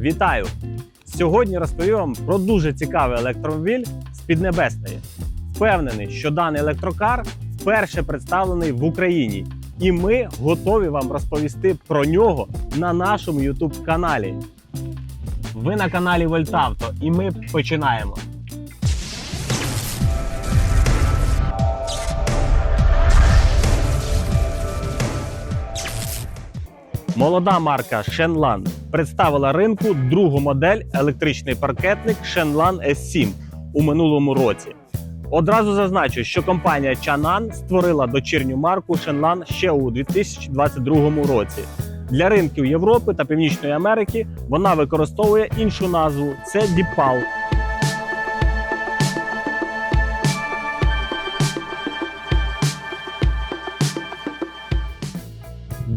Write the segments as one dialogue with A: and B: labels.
A: Вітаю! Сьогодні розповім вам про дуже цікавий електромобіль з Піднебесної. Впевнений, що даний електрокар вперше представлений в Україні, і ми готові вам розповісти про нього на нашому YouTube каналі. Ви на каналі Вольтавто, і ми починаємо. Молода марка Shenlan представила ринку другу модель електричний паркетник Shenlan S7 у минулому році. Одразу зазначу, що компанія Changan створила дочірню марку Shenlan ще у 2022 році. Для ринків Європи та Північної Америки вона використовує іншу назву це DeepAl.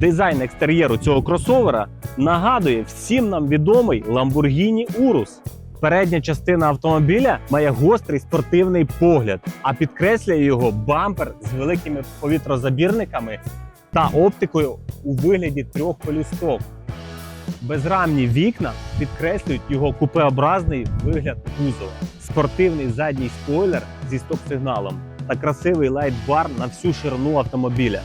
A: Дизайн екстер'єру цього кросовера нагадує всім нам відомий Lamborghini Urus. Передня частина автомобіля має гострий спортивний погляд, а підкреслює його бампер з великими повітрозабірниками та оптикою у вигляді трьох полюсток. Безрамні вікна підкреслюють його купеобразний вигляд кузова, спортивний задній спойлер зі стоп-сигналом та красивий лайт-бар на всю ширину автомобіля.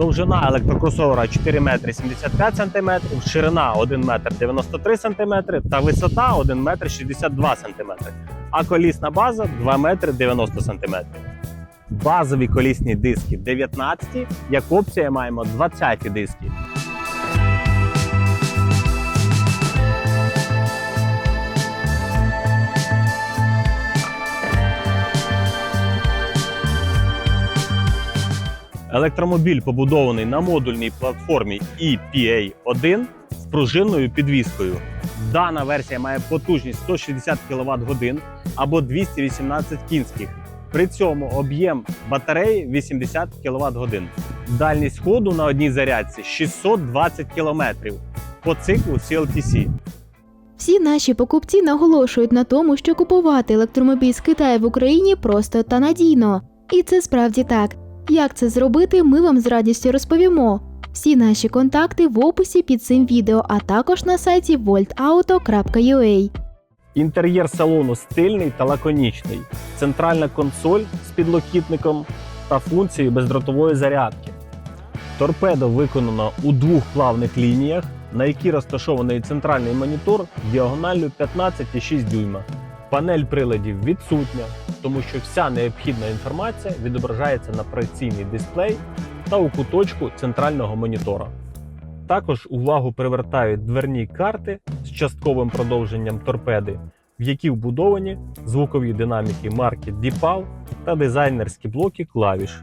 A: Довжина електрокросовера 4 метри 75 сантиметрів, ширина 1 метр 93 сантиметри та висота 1 метр 62 сантиметри, а колісна база 2 метри 90 сантиметрів. Базові колісні диски 19, як опція маємо 20 диски. Електромобіль побудований на модульній платформі E EPA-1 з пружинною підвіскою. Дана версія має потужність 160 кВт годин або 218 кінських. При цьому об'єм батареї 80 кВт годин. Дальність ходу на одній зарядці 620 км по циклу CLTC.
B: Всі наші покупці наголошують на тому, що купувати електромобіль з Китаю в Україні просто та надійно. І це справді так. Як це зробити, ми вам з радістю розповімо. Всі наші контакти в описі під цим відео, а також на сайті voltauto.ua.
A: Інтер'єр салону стильний та лаконічний, центральна консоль з підлокітником та функцією бездротової зарядки. Торпедо виконано у двох плавних лініях, на якій розташований центральний монітор діагоналлю 15,6 дюйма. Панель приладів відсутня, тому що вся необхідна інформація відображається на проекційний дисплей та у куточку центрального монітора. Також увагу привертають дверні карти з частковим продовженням торпеди, в які вбудовані звукові динаміки марки DePal та дизайнерські блоки клавіш.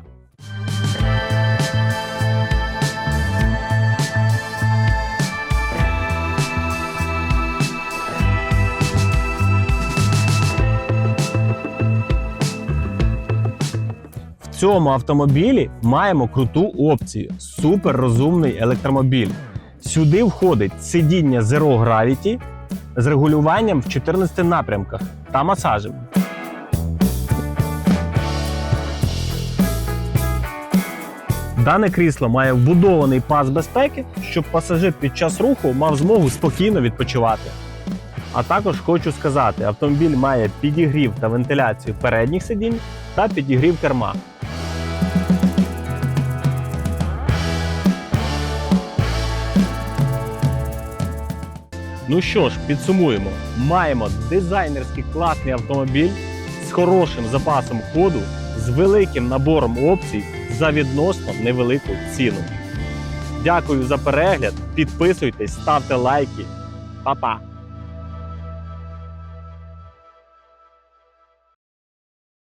A: Цьому автомобілі маємо круту опцію суперрозумний електромобіль. Сюди входить сидіння Zero Gravity з регулюванням в 14 напрямках та масажем. Дане крісло має вбудований пас безпеки, щоб пасажир під час руху мав змогу спокійно відпочивати. А також хочу сказати, автомобіль має підігрів та вентиляцію передніх сидінь та підігрів керма. Ну що ж, підсумуємо. Маємо дизайнерський класний автомобіль з хорошим запасом ходу, з великим набором опцій за відносно невелику ціну. Дякую за перегляд, підписуйтесь, ставте лайки. Па-па!